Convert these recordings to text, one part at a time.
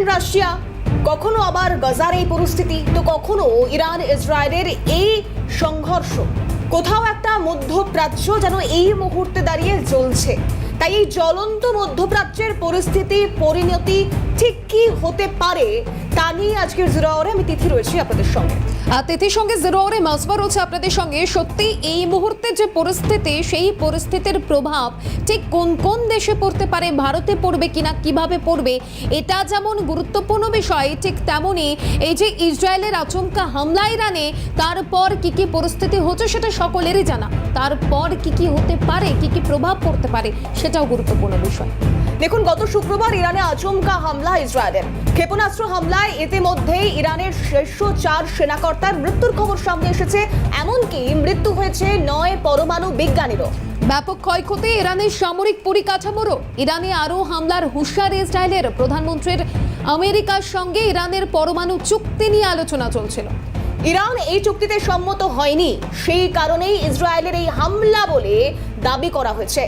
Ukraine Russia. কখনো আবার গাজার এই পরিস্থিতি, তো কখনো ইরান, ইসরায়েলের এই সংঘর্ষ। কোথাও একটা মধ্যপ্রাচ্য যেন এই মুহূর্তে দাঁড়িয়ে জ্বলছে। তাই এই জ্বলন্ত মধ্যপ্রাচ্যের পরিস্থিতি, পরিণতি ঠিক কি হতে পারে, তা নিয়ে আজকের জিরাওয়ারে আমি তিথি রয়েছি আপনাদের সঙ্গে। তিথির সঙ্গে জিরোরে মাসবা রয়েছে আপনাদের সঙ্গে। সত্যি, এই মুহূর্তে যে পরিস্থিতি, সেই পরিস্থিতির প্রভাব ঠিক কোন কোন দেশে পড়তে পারে, ভারতে পড়বে কিনা, কীভাবে পড়বে, এটা যেমন গুরুত্বপূর্ণ বিষয়, ঠিক তেমনই এই যে ইসরায়েলের আচমকা হামলা ইরানে, তারপর কি কি পরিস্থিতি হচ্ছে সেটা সকলেরই জানা। তারপর কি কি হতে পারে, কি কি প্রভাব পড়তে পারে, সেটাও গুরুত্বপূর্ণ বিষয়। দেখুন, গত শুক্রবার ইরানে আচমকা হামলা ইসরায়েলের। ক্ষেপণাস্ত্র হামলায় ইতিমধ্যেই ইরানের শীর্ষ চার সেনাকর্তার মৃত্যুর খবর সামনে এসেছে এমনকি মৃত্যু হয়েছে নয় পরমাণু বিজ্ঞানীরও। ব্যাপক ক্ষয়ক্ষতি ইরানের সামরিক পরিকাঠামোরও। ইরানে আরও হামলার হুঁশিয়ারি ইসরায়েলের প্রধানমন্ত্রীর। আমেরিকার সঙ্গে ইরানের পরমাণু চুক্তি নিয়ে আলোচনা চলছিল। ইরান এই চুক্তিতে সম্মত হয়নি। সেই কারণেই ইসরায়েলের এই হামলা বলে দাবি করা হয়েছে।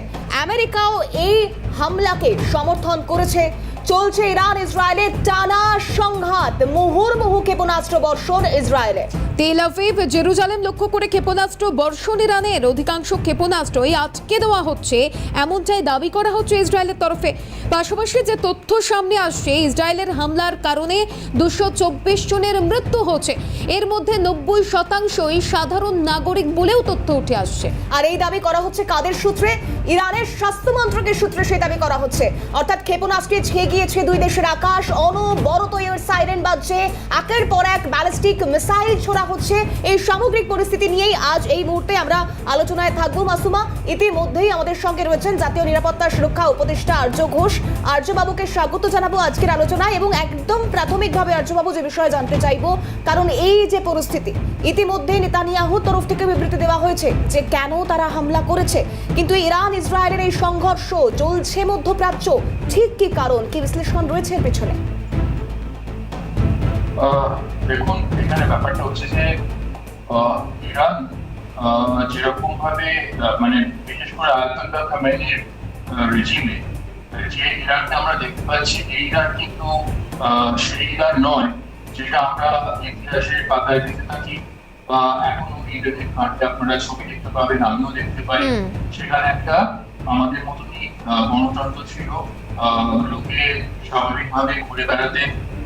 আমেরিকাও এই হামলাকে সমর্থন করেছে। চলছে ইরান ইসরায়েলের টানা সংঘাত। মুহুর্মুহু ক্ষেপণাস্ত্র বর্ষণ ইসরায়েলে। তেল আভিভ জেরুজালেম লক্ষ্য করে ক্ষেপণাস্ত্র বর্ষণ ইরানের অধিকাংশ ক্ষেপণাস্ত্রই আটকে দেওয়া হচ্ছে। এমনটাই দাবি করা হচ্ছে ইসরায়েলের তরফে। পাশাপাশি যে তথ্য সামনে আসছে, ইসরায়েলের হামলার কারণে দুশো চব্বিশ জনের মৃত্যু হচ্ছে। এর মধ্যে নব্বই শতাংশই সাধারণ নাগরিক বলেও তথ্য উঠে আসছে। আর এই দাবি করা হচ্ছে কাদের সূত্রে? ইরানের স্বাস্থ্য মন্ত্রকের সূত্রে সেই দাবি করা হচ্ছে। অর্থাৎ ক্ষেপণাস্ত্রে ছেয়ে গিয়েছে দুই দেশের আকাশ। অনবরত এর সাইরেন বাজছে। একের পর এক ব্যালিস্টিক মিসাইল ছোড়া হচ্ছে এই সামগ্রিক পরিস্থিতি নিয়েই আজ এই মুহূর্তে আমরা আলোচনায় থাকব। মাসুমা, ইতিমধ্যেই আমাদের সঙ্গে রয়েছেন জাতীয় নিরাপত্তা সুরক্ষা উপদেষ্টা আর্য ঘোষ। আর্যবাবুকে স্বাগত জানাব আজকের আলোচনায় এবং একদম প্রাথমিকভাবে আর্যবাবু যে বিষয়ে জানতে চাইব, কারণ এই যে পরিস্থিতি ইতিমধ্যে নেতানিয়াহুর তরফ থেকে বিবৃতি দেওয়া হয়েছে যে কেন তারা হামলা করেছে। কিন্তু ইরান, ইসরায়েলের এই সংঘর্ষ, চলছে মধ্যপ্রাচ্য, ঠিক কি কারণ, কি বিশ্লেষণ রয়েছে এর পেছনে? দেখুন এখানে ব্যাপারটা হচ্ছে যে ইরান যেরকম ভাবে মানে বিশেষ করে আয়াতুল্লাহ খামেনির রেজিমে যে ইরানকে আমরা দেখতে পাচ্ছি এই ইরান কিন্তু সেই ইরান নয় যেটা আমরা ইতিহাসের পাতায় দেখতে থাকি বা এখনও ইরানের ঘাটে আপনারা ছবি দেখতে পাবেন আমিও দেখতে পাই। সেখানে একটা আমাদের মতনই গণতন্ত্র ছিল আহ, লোকে স্বাভাবিকভাবে ঘুরে বেড়াতেন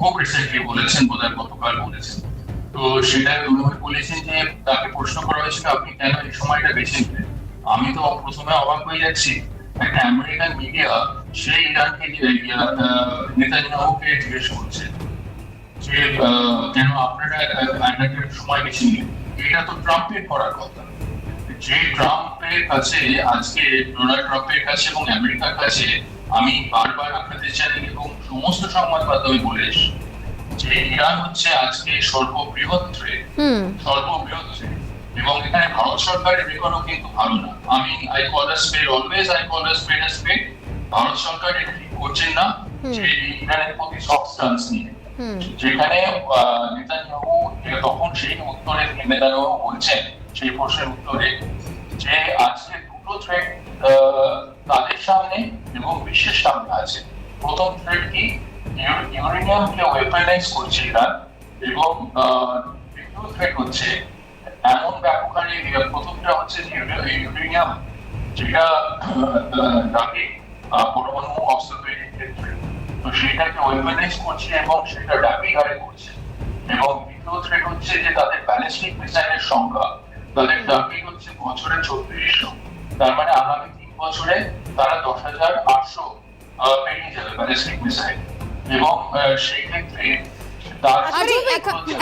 খুব বলেছেন বোধহয় গতকাল বলেছেন। তো সেটা উনি বলেছেন যে তাকে প্রশ্ন করা হয়েছিল, আপনি কেন এই সময়টা বেছে নিলেন? আমি তো প্রথমে অবাক হয়ে যাচ্ছি। একটা আমেরিকান মিডিয়া সেই ইরানকে জিজ্ঞেস করছে যে কেন আপনারা সময় বেছে নিলেন? এটা তো ট্রাম্পের করার কথা। যে ট্রাম্পের কাছে, আজকে ডোনাল্ড ট্রাম্পের কাছে এবং আমেরিকার কাছে আমি বারবার আপনাদের চাই এবং সমস্ত সংবাদ মাধ্যমে বলে এসেছি যে ইরান হচ্ছে আজকে সর্ববৃহৎ সর্ববৃহৎ। এবং এখানে ভারত সরকারের রেকর্ডও কিন্তু ভালো না। আমি I call a spade always I call a spade a spade Bharat সরকার এটা ঠিক করছেন না যে ইরানের প্রতি নিয়ে। যেখানে নেতানিয়াহু তখন সেই উত্তরে নেতানিয়াহু বলছেন সেই প্রশ্নের উত্তরে যে আজকে দুটো থ্রেড তাদের সামনে এবং বিশ্বের সামনে আছে। প্রথম থ্রেড কি? ইউ- ইউরেনিয়ামকে ওয়েপনাইজ করছে এবং দ্বিতীয় থ্রেড হচ্ছে এমন ব্যাপকহারে প্রথমটা হচ্ছে ইউরেনিয়াম যেটা আহ, পরমাণু অস্ত্র তৈরির ক্ষেত্রে। তো সেটাকে ওয়েপনাইজ করছে এবং সেটা ডাবি হারে করছে। এবং দ্বিতীয় থ্রেট হচ্ছে যে তাদের ব্যালিস্টিক মিসাইলের সংখ্যা। তাদের টার্গেট হচ্ছে বছরে ছত্রিশশো তার মানে আগামী তিন বছরে তারা দশ হাজার আটশো পেরিয়ে যাবে ব্যালিস্টিক মিসাইল এবং সেই ক্ষেত্রে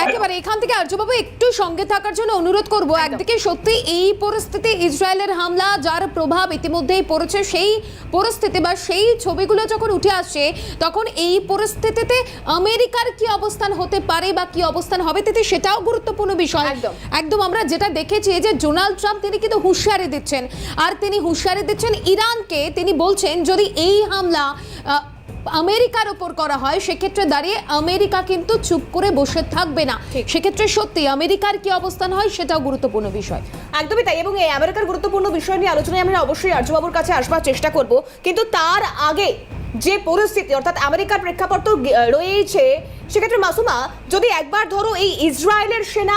একেবারে এখান থেকে আর্যবাবু একটু সঙ্গে থাকার জন্য অনুরোধ করব। একদিকে সত্যি এই পরিস্থিতি ইসরায়েলের হামলা যার প্রভাব ইতিমধ্যেই পড়েছে সেই পরিস্থিতি বা সেই ছবিগুলো যখন উঠে আসছে তখন এই পরিস্থিতিতে আমেরিকার কি অবস্থান হতে পারে বা কি অবস্থান হবে তিথি সেটাও গুরুত্বপূর্ণ বিষয়। একদম। একদম আমরা যেটা দেখেছি যে ডোনাল্ড ট্রাম্প তিনি কিন্তু হুঁশিয়ারি দিচ্ছেন। আর তিনি হুঁশিয়ারি দিচ্ছেন ইরানকে। তিনি বলছেন যদি এই হামলা আমেরিকার ওপর করা হয় সেক্ষেত্রে দাঁড়িয়ে আমেরিকা কিন্তু চুপ করে বসে থাকবে না। সেক্ষেত্রে সত্যি আমেরিকার কি অবস্থান হয় সেটাও গুরুত্বপূর্ণ বিষয়। একদমই তাই এবং এই আমেরিকার গুরুত্বপূর্ণ বিষয় নিয়ে আলোচনায় আমরা অবশ্যই আর্যবাবুর কাছে আসবার চেষ্টা করব। কিন্তু তার আগে যে পরিস্থিতি অর্থাৎ আমেরিকার প্রেক্ষাপট তো রয়েছে সেক্ষেত্রে মাসুমা যদি একবার ধরো এই ইসরায়েলের সেনা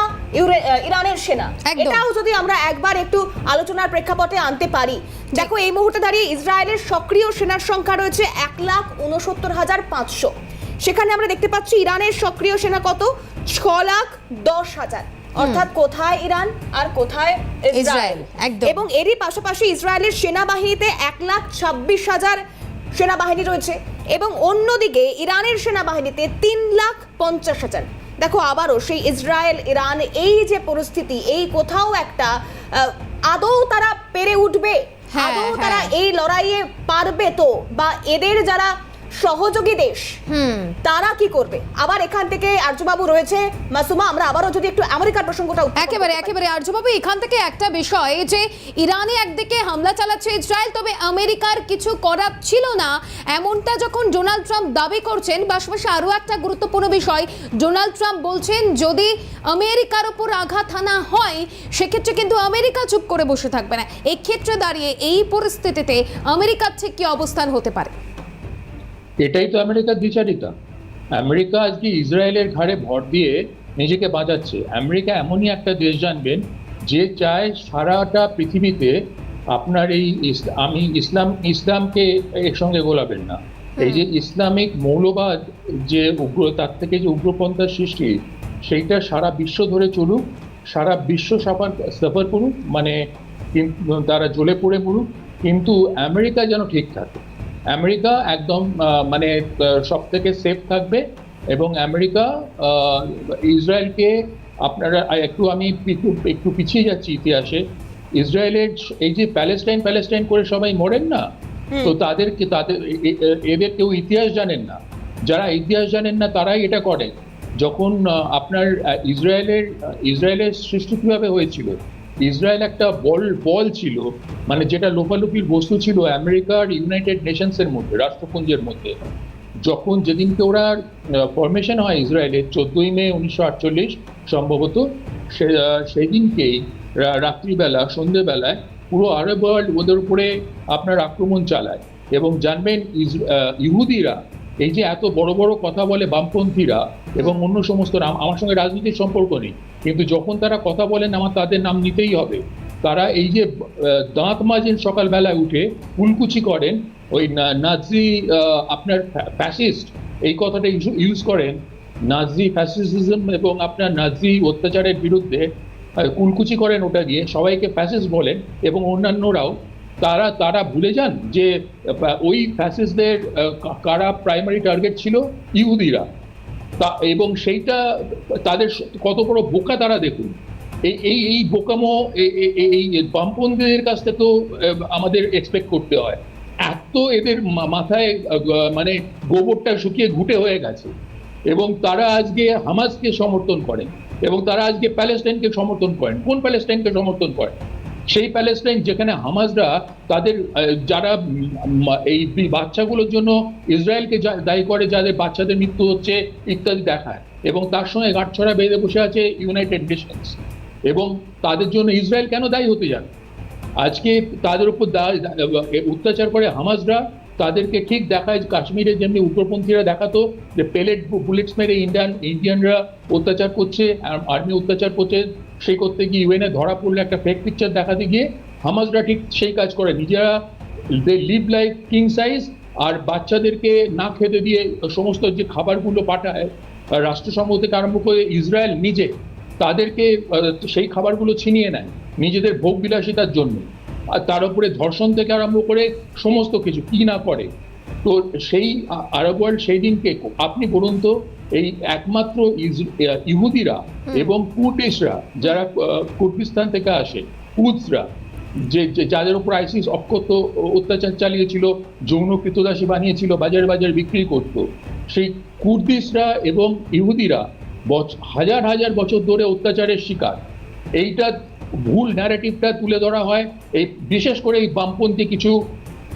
ইরানের সেনা এটাও যদি আমরা একবার একটু আলোচনার প্রেক্ষাপটে আনতে পারি। দেখো এই মুহূর্তে দাঁড়িয়ে ইসরায়েলের সক্রিয় সেনার সংখ্যা রয়েছে এক লাখ উনসত্তর হাজার পাঁচশো। সেখানে আমরা দেখতে পাচ্ছি ইরানের সক্রিয় সেনা কত? ছ লাখ দশ হাজার। অর্থাৎ কোথায় ইরান আর কোথায় ইসরায়েল, এবং এরই পাশাপাশি ইসরায়েলের সেনাবাহিনীতে এক লাখ ছাব্বিশ হাজার সেনাবাহিনী রয়েছে এবং অন্যদিকে ইরানের সেনাবাহিনীতে তিন লাখ পঞ্চাশ হাজার। দেখো আবারও সেই ইসরায়েল ইরান এই যে পরিস্থিতি এই কোথাও একটা আদৌ তারা পেরে উঠবে? হ্যাঁ, আদৌ তারা হ্যাঁ। এই লড়াইয়ে পারবে তো? বা এদের যারা সহযোগী দেশ। হুম। তারা কি করবে? আবার এখান থেকে আর্যবাবু রয়েছে। মাসুমা আমরা আবারও যদি একটু আমেরিকার প্রসঙ্গটা একেবারে একেবারে। আর্যবাবু এখান থেকে একটা বিষয় যে ইরানে একদিকে হামলা চালাচ্ছে ইসরায়েল তবে আমেরিকার কিছু করার ছিল না। এমনটা যখন ডোনাল্ড ট্রাম্প দাবি করছেন পাশাপাশি আরও একটা গুরুত্বপূর্ণ বিষয় ডোনাল্ড ট্রাম্প বলছেন যদি আমেরিকার ওপর আঘাত হানা হয় সেক্ষেত্রে কিন্তু আমেরিকা চুপ করে বসে থাকবে না। এক্ষেত্রে দাঁড়িয়ে এই পরিস্থিতিতে আমেরিকার ঠিক কি অবস্থান হতে পারে? এটাই তো আমেরিকার দ্বিচারিতা। আমেরিকা আজকে ইসরায়েলের ঘাড়ে ভর দিয়ে নিজেকে বাঁচাচ্ছে। আমেরিকা এমনই একটা দেশ জানবেন যে চায় সারাটা পৃথিবীতে আপনার এই আমি ইসলাম ইসলামকে এর সঙ্গে গোলাবেন না। এই যে ইসলামিক মৌলবাদ যে উগ্র তার থেকে যে উগ্রপন্থার সৃষ্টি সেইটা সারা বিশ্ব ধরে চলুক সারা বিশ্ব সাফার সাফার করুক মানে তারা জ্বলে পড়ে পড়ুক কিন্তু আমেরিকা যেন ঠিক থাকে। আমেরিকা একদম মানে সব থেকে সেফ থাকবে এবং আমেরিকা ইসরায়েলকে আপনারা একটু আমি একটু- পিছিয়ে যাচ্ছি ইতিহাসে। ইসরায়েলের এই যে প্যালেস্টাইন প্যালেস্টাইন করে সবাই মরেন না তো তাদেরকে তাদের এদের কেউ ইতিহাস জানেন না। যারা ইতিহাস জানেন না তারাই এটা করে। যখন আপনার ইসরায়েলের ইসরায়েলের সৃষ্টি কীভাবে হয়েছিল? ইসরায়েল একটা বল বল ছিল মানে যেটা লোপালোপির বস্তু ছিল আমেরিকার ইউনাইটেড নেশনসের মধ্যে, রাষ্ট্রপুঞ্জের মধ্যে। যখন যেদিনকে ওরা ফরমেশন হয় ইসরায়েলের, চোদ্দই মে উনিশশো আটচল্লিশ সম্ভবত সেদিনকেই রাত্রিবেলা, সন্ধেবেলায় পুরো আরব ওয়ার্ল্ড ওদের উপরে আপনার আক্রমণ চালায়। এবং জানবেন ইহুদিরা এই যে এত বড় বড় কথা বলে বামপন্থীরা এবং অন্য সমস্ত নাম আমার সঙ্গে রাজনীতির সম্পর্ক নেই কিন্তু যখন তারা কথা বলেন আমার তাদের নাম নিতেই হবে। তারা এই যে দাঁত মাজেন সকালবেলায় উঠে কুলকুচি করেন ওই নাজি আপনার ফ্যাসিস্ট এই কথাটা ইউজ করেন। নাজি ফ্যাসিজম এবং আপনার নাজি অত্যাচারের বিরুদ্ধে কুলকুচি করেন ওটা দিয়ে সবাইকে ফ্যাসিস্ট বলেন এবং অন্যান্যরাও তারা তারা ভুলে যান যে ওই ফ্যাসিসদের কারা প্রাইমারি টার্গেট ছিল? ইহুদিরা। তা, এবং সেইটা, তাদের কত বড় বোকা তারা দেখুন। এই এই এই বোকামো এই- বামপন্থীদের কাছ থেকে তো আমাদের এক্সপেক্ট করতে হয়। এত এদের মাথায় মানে গোবরটা শুকিয়ে ঘুটে হয়ে গেছে। এবং তারা আজকে হামাজকে সমর্থন করেন। এবং তারা আজকে প্যালেস্টাইনকে সমর্থন করেন। কোন প্যালেস্টাইনকে সমর্থন করেন? সেই প্যালেস্টাইন যেখানে হামাজরা তাদের যারা এই বাচ্চাগুলোর জন্য ইসরায়েলকে দায়ী করে, যাদের বাচ্চাদের মৃত্যু হচ্ছে ইত্যাদি দেখায়। এবং তার সঙ্গে গাঁটছড়া বেঁধে বসে আছে ইউনাইটেড নেশনস এবং তাদের জন্য ইসরায়েল কেন দায়ী হতে যাবে? আজকে তাদের উপর অত্যাচার করে হামাজরা তাদেরকে ঠিক দেখায় কাশ্মীরে যেমনি উগ্রপন্থীরা দেখাতো যে পেলেট বুলেটস মেরে ইন্ডিয়ান ইন্ডিয়ানরা অত্যাচার করছে আর্মি অত্যাচার করছে সেই করতে গিয়ে ইউএনএ ধরা পড়লে একটা ফেক পিকচার দেখাতে গিয়ে হামাজরা ঠিক সেই কাজ করে। নিজেরা they live life king size আর বাচ্চাদেরকে না খেতে দিয়ে সমস্ত যে খাবারগুলো পাঠায় রাষ্ট্রসংঘ থেকে আরম্ভ করে ইসরায়েল নিজে, তাদেরকে সেই খাবারগুলো ছিনিয়ে নেয় নিজেদের ভোগ বিলাসিতার জন্য। আর তার উপরে ধর্ষণ থেকে আরম্ভ করে সমস্ত কিছু, কি না করে? তো সেই আরব ওয়ার্ল্ড সেই দিনকে, আপনি বলুন তো এই একমাত্র ইহুদিরা এবং কুর্দিশরা যারা কুর্দিস্তান থেকে আসে কুদসরা যে যাদের উপর আইসিস অক্ষত অত্যাচার চালিয়েছিল যৌন কৃতদাসী বানিয়েছিল বাজার বাজার বিক্রি করত সেই কুর্দিশরা এবং ইহুদিরা হাজার হাজার বছর ধরে অত্যাচারের শিকার। এইটা ভুল ন্যারেটিভটা তুলে ধরা হয় এই বিশেষ করে এই বামপন্থী কিছু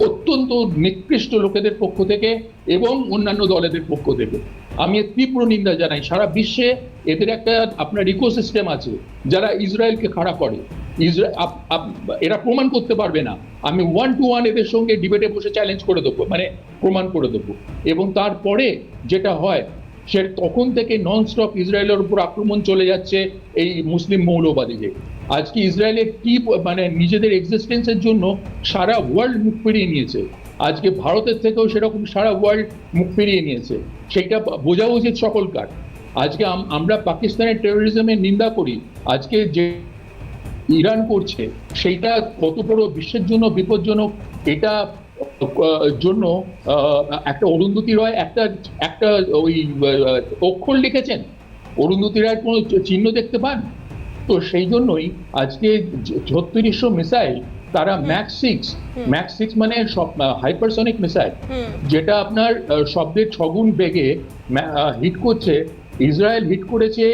অত্যন্ত নিকৃষ্ট লোকেদের পক্ষ থেকে এবং অন্যান্য দলেদের পক্ষ থেকে। আমি তীব্র নিন্দা জানাই। সারা বিশ্বে এদের একটা আপনার ইকোসিস্টেম আছে, যারা ইসরায়েলকে খাড়া করে। এরা প্রমাণ করতে পারবে না। আমি ওয়ান টু ওয়ান এদের সঙ্গে ডিবেটে বসে চ্যালেঞ্জ করে দেবো মানে প্রমাণ করে দেবো। এবং তারপরে যেটা হয়, সে তখন থেকে নন স্টপ ইসরায়েলের উপর আক্রমণ চলে যাচ্ছে এই মুসলিম মৌলবাদীদের। আজকে ইসরায়েলের কি মানে নিজেদের এক্সিস্টেন্সের জন্য সারা ওয়ার্ল্ড মুখ ফিরিয়ে নিয়েছে। আজকে ভারতের থেকেও সেরকম সারা ওয়ার্ল্ড মুখ ফিরিয়ে নিয়েছে। সেইটা বোঝা উচিত সকলকার। আজকে আম- আমরা পাকিস্তানের টেরোরিজমের নিন্দা করি। আজকে যে ইরান করছে, সেইটা কত বড় বিশ্বের জন্য বিপজ্জনক, এটা জন্য একটা অরুন্ধতী রয়, একটা একটা ওই অক্ষর লিখেছেন। অরুন্ধতী রায়ের কোনো চিহ্ন দেখতে পান? তো সেই জন্যই আজকে ছত্রিশশো মিসাইল তারা ম্যাক্স সিক্স ম্যাক্স সিক্স মানে হাইপারসনিক মিসাইল যেটা আপনার শব্দের ছগুণ বেগে হিট করছে। ইসরায়েল হিট করেছে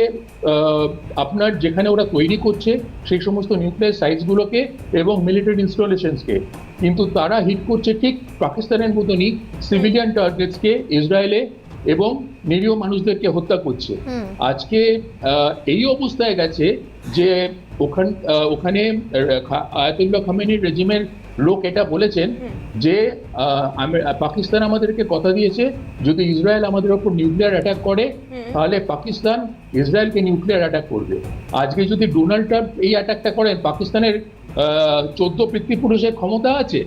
আপনার যেখানে ওরা তৈরি করছে সেই সমস্ত নিউক্লিয়ার সাইটসগুলোকে এবং মিলিটারি ইনস্টলেশনসকে কিন্তু তারা হিট করছে ঠিক পাকিস্তানের মতনই সিভিলিয়ান টার্গেটসকে ইসরায়েলে এবং নিরীহ মানুষদেরকে হত্যা করছে। আজকে এই অবস্থায় গেছে যে ওখান ওখানে আয়াতুল্লাহ খামেনির রেজিমের লোক এটা বলেছেন যে পাকিস্তান আমাদেরকে কথা দিয়েছে যদি ইসরায়েল আমাদের ওপর নিউক্লিয়ার অ্যাটাক করে তাহলে পাকিস্তান ইসরায়েলকে নিউক্লিয়ার অ্যাটাক করবে। আজকে যদি ডোনাল্ড ট্রাম্প এই অ্যাটাকটা করেন পাকিস্তানের চোদ্দ পিতৃপুরুষের ক্ষমতা আছে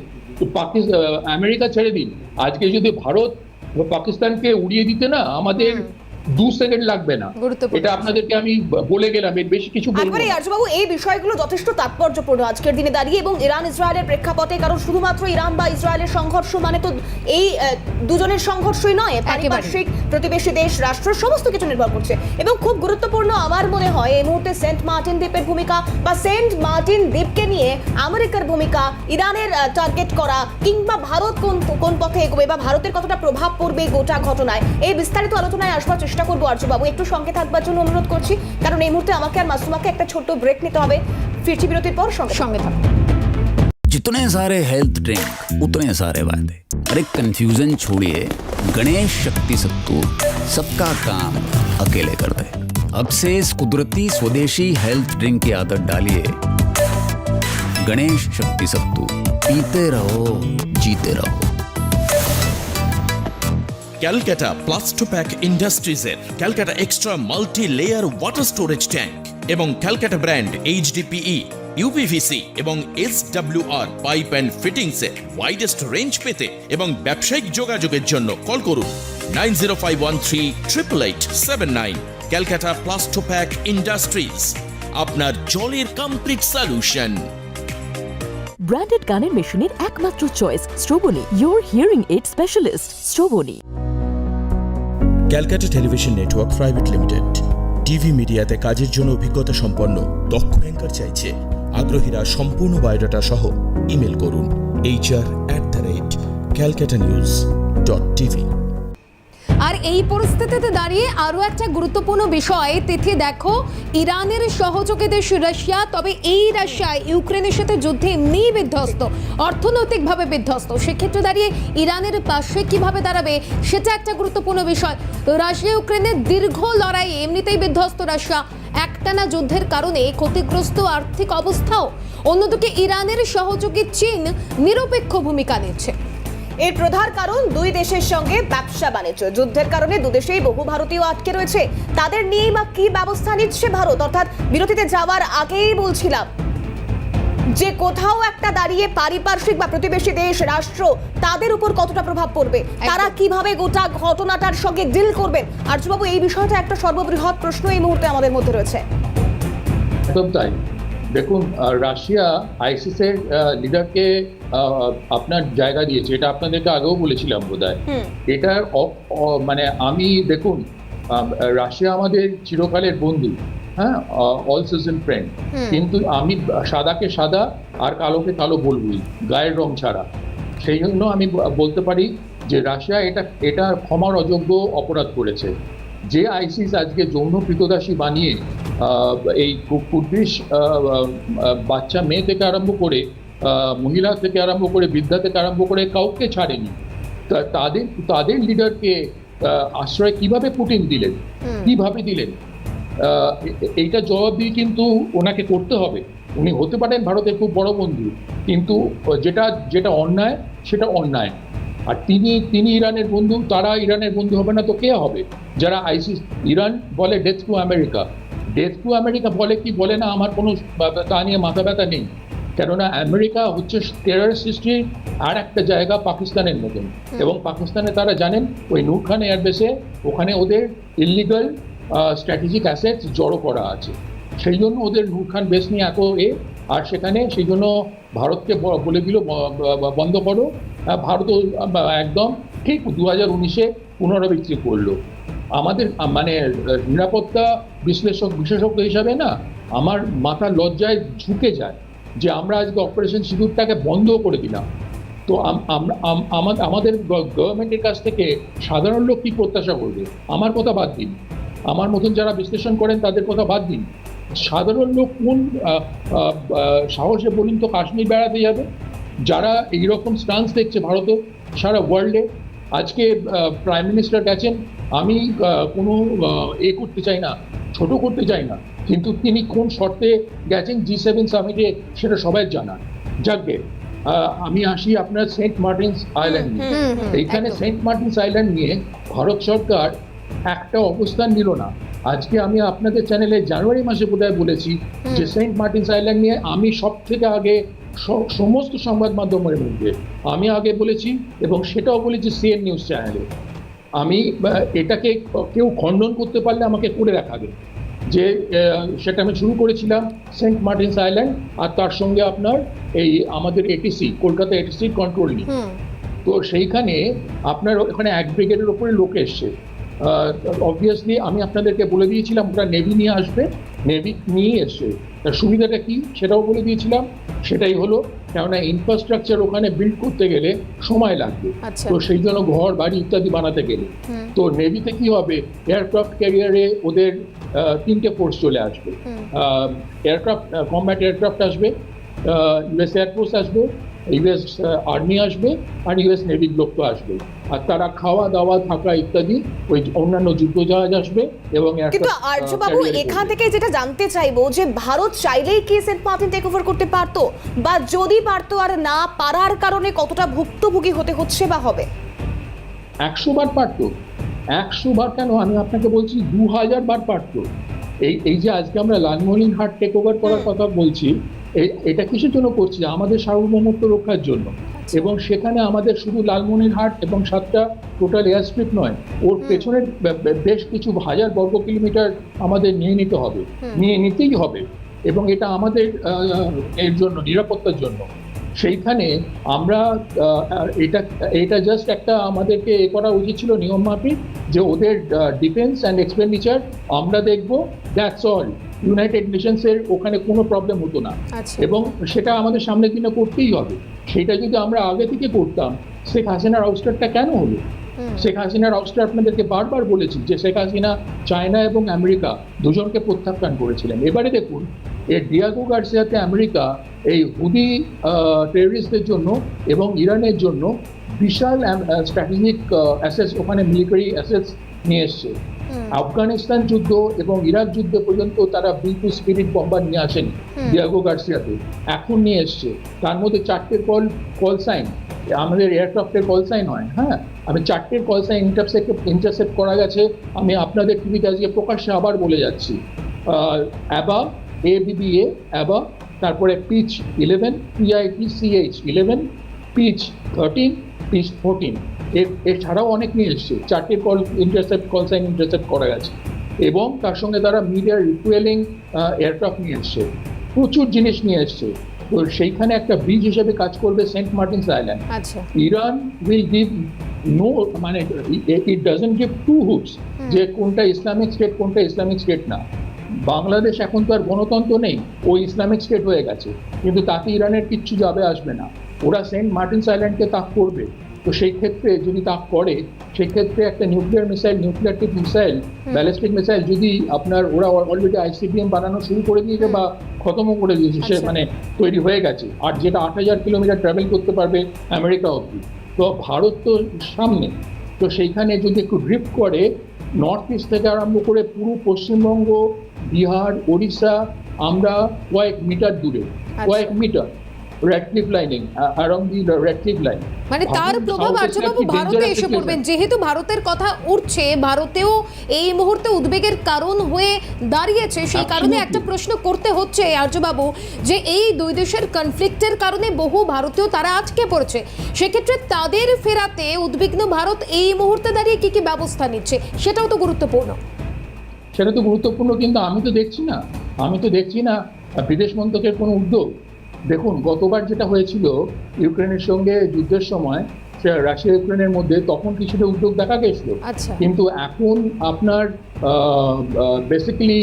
আমেরিকা ছেড়ে দিন। আজকে যদি ভারত পাকিস্তানকে উড়িয়ে দিতে না আমাদের দু সেকেন্ড লাগবে না। এটা আপনাদেরকে আমি বলে গেলাম এর বেশি কিছু বলব একবারে না। এই বিষয়গুলো যথেষ্ট তাৎপর্যপূর্ণ আজকের দিনে দাঁড়িয়ে এবং ইরান ইসরায়েলের প্রেক্ষাপটে কারণ শুধুমাত্র ইরান বা ইসরায়েলের সংঘর্ষ মানে তো এই দুজনের সংঘর্ষই নয় পারিপার্শ্বিক প্রতিবেশী দেশ, রাষ্ট্র, সমস্ত কিছু নির্ভর করছে। এবং খুব গুরুত্বপূর্ণ আমার মনে হয় এই মুহূর্তে সেন্ট মার্টিন দ্বীপের ভূমিকা বা সেন্ট মার্টিন দ্বীপকে নিয়ে আমেরিকার ভূমিকা, ইরানের টার্গেট করা কিংবা ভারত কোন কোন পথে এগোবে বা ভারতের কতটা প্রভাব পড়বে গোটা ঘটনায়, এই বিস্তারিত আলোচনায় আসবার চেষ্টা করব আর্যবাবু। একটু সঙ্গে থাকবার জন্য অনুরোধ করছি, কারণ এই মুহূর্তে আমাকে আর মাসুমাকে একটা ছোট্ট ব্রেক নিতে হবে। ফিরছি বিরতির পর সঙ্গে সঙ্গে থাকুন। जितने सारे हेल्थ ड्रिंक उतने सारे वादे अरे कंफ्यूजन छोड़िए गणेश शक्ति सत्तू सबका काम अकेले कर दे अब से इस कुदरती स्वदेशी हेल्थ ड्रिंक की आदत डालिए गणेश शक्ति सत्तू पीते रहो जीते रहो Calcutta Plastopack ইন্ডাস্ট্রিজের Calcutta extra multi layer water storage tank এবং ক্যালকাটা ব্র্যান্ড এইচডিপিই ইউপিভিসি এবং এস আর পাইপ অ্যান্ড ফিটিংসের ওয়াইডেস্ট রেঞ্জ পেতে এবং ব্যবসায়িক যোগাযোগের জন্য কল করুন nine zero five one three triple eight seven nine Calcutta Plastopack Industries আপনার জলের কমপ্লিট সলিউশন ব্র্যান্ডেড গানের মেশিনের একমাত্র choice Strobny your hearing aid specialist Strobny Calcutta television network private limited. TV মিডিয়াতে কাজের জন্য অভিজ্ঞতা সম্পন্ন, দক্ষ অ্যাঙ্কার চাইছে। আগ্রহীরা সম্পূর্ণ বায়োডাটা সহ ইমেল করুন। HR at the rate Calcutta news dot TV আর এই পরিস্থিতিতে দাঁড়িয়ে আরও একটা গুরুত্বপূর্ণ বিষয়, তিথি দেখো, ইরানের সহযোগী দেশ রাশিয়া, তবে এই রাশিয়া, ইউক্রেনের সাথে যুদ্ধে এমনিই বিধ্বস্ত, অর্থনৈতিকভাবে বিধ্বস্ত। সেক্ষেত্রে দাঁড়িয়ে ইরানের পাশে কীভাবে দাঁড়াবে, সেটা একটা গুরুত্বপূর্ণ বিষয়। রাশিয়া ইউক্রেনের দীর্ঘ লড়াই এমনিতেই বিধ্বস্ত রাশিয়া। একটানা যুদ্ধের কারণে ক্ষতিগ্রস্ত আর্থিক অবস্থাও। অন্যদিকে ইরানের সহযোগী চীন নিরপেক্ষ ভূমিকা নিচ্ছে। এর প্রধান কারণ দুই দেশের সঙ্গে ব্যবসা বাণিজ্য। যুদ্ধের কারণে দুদেশেই বহু ভারতীয় আটকে রয়েছে। তাদের নিয়েই বা কি ব্যবস্থা নিচ্ছে ভারত? অর্থাৎ বিরতিতে যাওয়ার আগেই বলছিলাম যে কোথাও একটা দাঁড়িয়ে পারিপার্শ্বিক বা প্রতিবেশী দেশ রাষ্ট্র তাদের উপর কতটা প্রভাব পড়বে? তারা কীভাবে গোটা ঘটনাটার সঙ্গে ডিল করবেন? আর্যবাবু এই বিষয়টা একটা সর্ববৃহৎ প্রশ্ন এই মুহূর্তে আমাদের মধ্যে রয়েছে। একদম তাই। দেখুন রাশিয়া আইসিস এর লিডারকে আপনার জায়গা দিয়েছে। এটা আপনাদেরকে আগেও বলেছিলাম বোধ হুম। এটা মানে আমি দেখুন রাশিয়া আমাদের চিরকালের বন্ধু হ্যাঁ অল সিজন ফ্রেন্ড কিন্তু আমি সাদাকে সাদা আর কালোকে কালো বলবই গায়ের রং ছাড়া। সেই জন্য আমি বলতে পারি যে রাশিয়া এটা এটা ক্ষমার অযোগ্য অপরাধ করেছে। যে আইসিস আজকে যৌন কৃতদাসী বানিয়ে এই কুর্দিশ বাচ্চা মেয়ে থেকে আরম্ভ করে মহিলা থেকে আরম্ভ করে বৃদ্ধা থেকে আরম্ভ করে কাউকে ছাড়েনি। তা- তাদের তাদের লিডারকে আশ্রয় কীভাবে পুটিন দিলেন? কীভাবে দিলেন? এইটা জবাব দিয়ে কিন্তু ওনাকে করতে হবে। উনি হতে পারেন ভারতের খুব বড় বন্ধু কিন্তু যেটা যেটা অন্যায় সেটা অন্যায়। আর তিনি তিনি ইরানের বন্ধু তারা ইরানের বন্ধু হবে না তো কে হবে? যারা আইসিস ইরান বলে death to America death to America বলে কি বলে না আমার কোনো তা নিয়ে মাথা ব্যথা নেই। কেননা আমেরিকা হচ্ছে টেরর সৃষ্টির আর একটা জায়গা পাকিস্তানের মতন। এবং পাকিস্তানে তারা জানেন ওই নূর খান এয়ারবেসে ওখানে ওদের ইলিগাল স্ট্র্যাটেজিক অ্যাসেটস জড়ো করা আছে। সেই জন্য ওদের নূর খান বেস নিয়ে এত এ আর সেখানে সেই জন্য ভারতকে বলে দিল বন্ধ করো। ভারতও একদম ঠিক দু হাজার উনিশে পুনরাবৃত্তি করল। আমাদের মানে নিরাপত্তা বিশ্লেষক, বিশেষজ্ঞ হিসাবে না, আমার মাথা লজ্জায় ঝুঁকে যায় যে আমরা আজকে অপারেশন সিঁদুরটাকে বন্ধ করে দিলাম। তো আম- আম- আম- আমা- আমাদের গভর্নমেন্টের কাছ থেকে সাধারণ লোক কি প্রত্যাশা করবে? আমার কথা বাদ দিন। আমার মতন যারা বিশ্লেষণ করেন তাদের কথা বাদ দিন। সাধারণ লোক কোন সাহসে বলুন তো কাশ্মীর বেড়াতে যাবে যারা এইরকম স্টান্স দেখছে ভারতে সারা ওয়ার্ল্ডে আজকে প্রাইম মিনিস্টার গেছেন আমি কোনো এ করতে চাই না ছোট করতে চাই না কিন্তু তিনি কোন শর্তে গেছেন জি সেভেন সামিটে সেটা সবাই জানা যাকে আমি আসি আপনার সেন্ট মার্টিনস আইল্যান্ড নিয়ে। এইখানে সেন্ট মার্টিনস আইল্যান্ড নিয়ে ভারত সরকার একটা অবস্থান নিল না। আজকে আমি আপনাদের চ্যানেলে জানুয়ারি মাসে বোধহয় বলেছি যে সেন্ট মার্টিনস আইল্যান্ড নিয়ে আমি সব থেকে আগে সমস্ত সংবাদ মাধ্যমের মধ্যে। আমি আগে বলেছি এবং সেটাও বলেছি সিএন নিউজ চ্যানেলে আমি এটাকে কেউ খণ্ডন করতে পারলে আমাকে করে দেখাবে। যে সেটা আমি শুরু করেছিলাম সেন্ট মার্টিনস আইল্যান্ড আর তার সঙ্গে আপনার এই আমাদের এটিসি কলকাতা এটিসি কন্ট্রোল নিয়ে তো সেইখানে আপনার ওখানে এক ব্রিগেডের ওপরে লোক এসছে। অবভিয়াসলি আমি আপনাদেরকে বলে দিয়েছিলাম ওরা নেভি নিয়ে আসবে নেভি নিয়ে এসছে। তার সুবিধাটা কি? সেটাও বলে দিয়েছিলাম। সেটাই হলো কেননা ইনফ্রাস্ট্রাকচার ওখানে বিল্ড করতে গেলে সময় লাগবে। আচ্ছা। তো সেই জন্য ঘর বাড়ি ইত্যাদি বানাতে গেলে। তো নেভিতে কি হবে? এয়ারক্রাফট ক্যারিয়ারে ওদের তিনটে ফোর্স চলে আসবে। এয়ারক্রাফট কম্ব্যাট এয়ারক্রাফট আসবে ইউএস এয়ারফোর্স আসবে ইউএস আর্মি আসবে আর ইউএস নেভি লোক তো আসবে আর তারা খাওয়া দাওয়া থাকা ইত্যাদি ওই অন্যান্য যুদ্ধ জাহাজ আসবে এবং কিন্তু আর্যবাবু এখান থেকে যেটা জানতে চাইব যে ভারত চাইলেই কি সেন্ট মার্টিন টেক ওভার করতে পারতো? বা যদি পারতো আর না পারার কারণে কতটা ভুক্তভোগী হতে হচ্ছে বা হবে? একশো বার পারতো। একশো বার কেন? আমি আপনাকে বলছি দু হাজার বার পারতো। এই এই যে আজকে আমরা লালমোহনীর হাট টেক ওভার করার কথা বলছি এটা কিসের জন্য করছি? আমাদের সার্বভৌমত্ব রক্ষার জন্য। এবং সেখানে আমাদের শুধু লালমোহনীর হাট এবং সাতটা টোটাল এয়ার স্ট্রিপ নয় ওর পেছনের বেশ কিছু হাজার বর্গ কিলোমিটার আমাদের নিয়ে নিতে হবে। নিয়ে নিতেই হবে। এবং এটা আমাদের এর জন্য নিরাপত্তার জন্য। সেইখানে আমরা এটা এটা জাস্ট একটা আমাদেরকে এ করা উচিত ছিল নিয়ম মাফিক যে ওদের ডিফেন্স অ্যান্ড এক্সপেন্ডিচার আমরা দেখব দ্যাটস অল ইউনাইটেড নেশনসের ওখানে কোনো প্রবলেম হতো না। আচ্ছা। এবং সেটা আমাদের সামনের দিনে করতেই হবে। সেটা যদি আমরা আগে থেকে করতাম শেখ হাসিনার আউস্টারটা কেন হলো? শেখ হাসিনার আউস্টার আপনাদেরকে বারবার বলেছি যে শেখ হাসিনা চায়না এবং আমেরিকা দুজনকে প্রত্যাখ্যান করেছিলেন। এবারে দেখুন এই ডিয়াগো গার্সিয়াতে আমেরিকা এই হুদি টেররিস্টদের জন্য এবং ইরানের জন্য বিশাল স্ট্র্যাটেজিক অ্যাসেস ওখানে মিলিটারি অ্যাসেস নিয়ে এসছে। আফগানিস্তান যুদ্ধ এবং ইরাক যুদ্ধ পর্যন্ত তারা বি টু স্পিরিট বম্বার নিয়ে আসেনি ডিয়াগো গার্সিয়াতে। এখন নিয়ে এসছে। তার মধ্যে চারটে কল কল সাইন। আমাদের এয়ারক্রাফটের কল সাইন হয় হ্যাঁ? আমি চারটের কল সাইন ইন্টারসেপ্ট ইন্টারসেপ্ট করা গেছে। আমি আপনাদের টিভিতে আজকে প্রকাশ্যে আবার বলে যাচ্ছি। অ্যাবা এ বিবি এ অ্যাবা তারপরে pitch eleven PIT CH eleven pitch thirteen pitch fourteen. এর এছাড়াও অনেক নিয়ে এসছে। চারটে call intercept call sign intercept করা গেছে। এবং তার সঙ্গে তারা মিডিয়ার রিকুয়েলিং এয়ারক্রাফট নিয়ে এসছে। প্রচুর জিনিস নিয়ে এসছে। তো সেইখানে একটা ব্রিজ হিসেবে কাজ করবে Saint Martin's Island Iran will give no মানে it doesn't give two hoots যে কোনটা ইসলামিক স্টেট কোনটা ইসলামিক স্টেট না। বাংলাদেশ এখন তো আর গণতন্ত্র নেই ও ইসলামিক স্টেট হয়ে গেছে। কিন্তু তাতে ইরানের কিচ্ছু যাবে আসবে না। ওরা সেন্ট মার্টিনস আইল্যান্ডকে তাক করবে। তো সেই ক্ষেত্রে যদি তা করে সেই ক্ষেত্রে একটা nuclear missile nuclear tip missile ballistic missile যদি আপনার ওরা অলরেডি আইসিবিএম বানানো শুরু করে দিয়েছে বা খতমও করে দিয়েছে সে আচ্ছা। মানে তৈরি হয়ে গেছে। আর যেটা আট হাজার কিলোমিটার ট্রাভেল করতে পারবে আমেরিকা অব্দি তো ভারত তো সামনে। তো সেইখানে যদি একটু ড্রিফট করে নর্থ ইস্ট থেকে আরম্ভ করে পুরো পশ্চিমবঙ্গ বিহার ওড়িশা আমরা কয়েক মিটার দূরে কয়েক metre lining along the line মানে তার প্রভাব আর্যবাবু ভারতে এসে পড়বেন। যেহেতু ভারতের কথা উঠছে ভারতেও এই মুহূর্তে উদ্বেগের কারণ হয়ে দাঁড়িয়েছে। সেই কারণে একটা প্রশ্ন করতে হচ্ছে আর্যবাবু যে এই দুই দেশের কনফ্লিক্টের কারণে বহু ভারতীয় তারা আটকে পড়ছে। সেক্ষেত্রে তাদের ফেরাতে উদ্বিগ্ন ভারত এই মুহূর্তে দাঁড়িয়ে কি কি ব্যবস্থা নিচ্ছে সেটাও তো গুরুত্বপূর্ণ। সেটা তো গুরুত্বপূর্ণ কিন্তু আমি তো দেখছি না। আমি তো দেখছি না বিদেশ মন্ত্রকের কোনো উদ্যোগ দেখুন গতবার যেটা হয়েছিল ইউক্রেনের সঙ্গে যুদ্ধের সময় সে রাশিয়া ইউক্রেনের মধ্যে তখন কিছুটা উদ্যোগ দেখা গেছিল। আচ্ছা। কিন্তু এখন আপনার বেসিক্যালি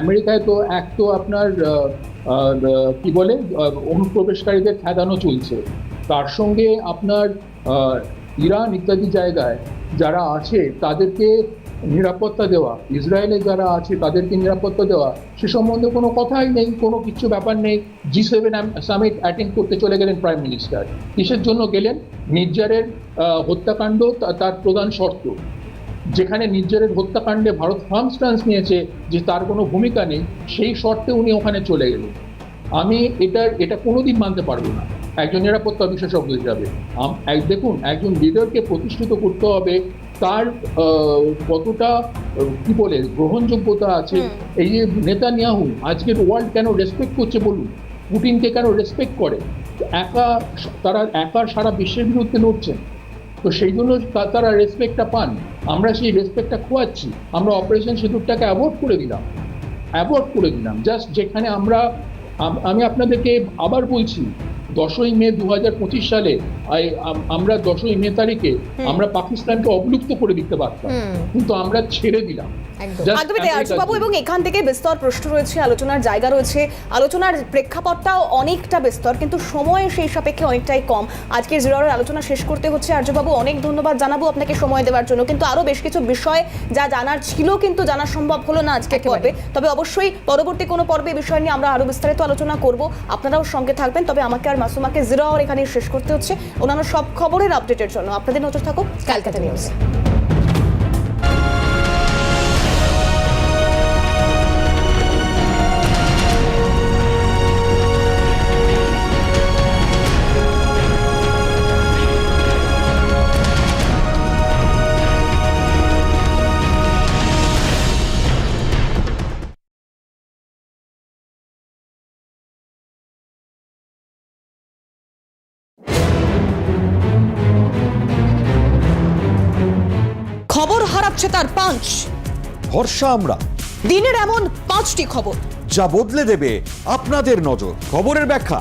আমেরিকায় তো এক তো আপনার কি বলে অনুপ্রবেশকারীদের খেদানো চলছে। তার সঙ্গে আপনার ইরান ইত্যাদি জায়গায় যারা আছে তাদেরকে নিরাপত্তা দেওয়া। ইসরায়েলে যারা আছে, তাদেরকে নিরাপত্তা দেওয়া। সে সম্বন্ধে কোনো কথাই নেই, কোনো কিছু ব্যাপার নেই। জি সেভেন সামিট অ্যাটেন্ড করতে চলে গেলেন প্রাইম মিনিস্টার কিসের জন্য গেলেন? নির্জারের হত্যাকাণ্ড তার প্রধান শর্ত। যেখানে নির্জারের হত্যাকাণ্ডে ভারত ফার্ম স্ট্যান্স নিয়েছে যে তার কোনো ভূমিকা নেই, সেই শর্তে উনি ওখানে চলে গেলেন। আমি এটা এটা কোনোদিন মানতে পারব না। একজন নিরাপত্তা বিশেষজ্ঞ হিসাবে। দেখুন, একজন লিডারকে প্রতিষ্ঠিত করতে হবে তার কতটা কি বলে গ্রহণযোগ্যতা আছে? এই যে নেতা নিয়াহু আজকের ওয়ার্ল্ড কেন রেসপেক্ট করছে বলুন? পুটিনকে কেন রেসপেক্ট করে? একা তারা একা সারা বিশ্বের বিরুদ্ধে লড়ছেন তো সেই জন্য তারা রেসপেক্টটা পান। আমরা সেই রেসপেক্টটা খোয়াচ্ছি। আমরা অপারেশন সিঁদুরটাকে অ্যাভয়েড করে দিলাম। অ্যাভয়েড করে দিলাম। জাস্ট যেখানে আমরা আমি আপনাদেরকে আবার বলছি দশই মে দু হাজার পঁচিশ সালে আমরা দশই মে তারিখে আমরা পাকিস্তানকে অবলুপ্ত করে দিতে পারতাম। কিন্তু আমরা ছেড়ে দিলাম। একদমই তাই আর্যবাবু এবং এখান থেকে বিস্তর প্রশ্ন রয়েছে আলোচনার জায়গা রয়েছে আলোচনার প্রেক্ষাপটটাও অনেকটা বিস্তর কিন্তু সময় সেই সাপেক্ষে অনেকটাই কম। আজকে জিরোর আলোচনা শেষ করতে হচ্ছে আর্যবাবু অনেক ধন্যবাদ জানাব আপনাকে সময় দেওয়ার জন্য কিন্তু আরও বেশ কিছু বিষয় যা জানার ছিল কিন্তু জানা সম্ভব হলো না আজকে। পর্বে। তবে অবশ্যই পরবর্তী কোনো পর্বে বিষয় নিয়ে আমরা আরও বিস্তারিত আলোচনা করব আপনারাও সঙ্গে থাকবেন তবে আমাকে আর মাসুমাকে জিরো আওয়ার এখানে শেষ করতে হচ্ছে। অন্যান্য সব খবরের আপডেটের জন্য। আপনাদের নজর থাকুক ক্যালকাটা নিউজ। পাঁচ ভরসা আমরা। দিনের এমন পাঁচটি খবর। যা বদলে দেবে আপনাদের নজর। খবরের ব্যাখ্যা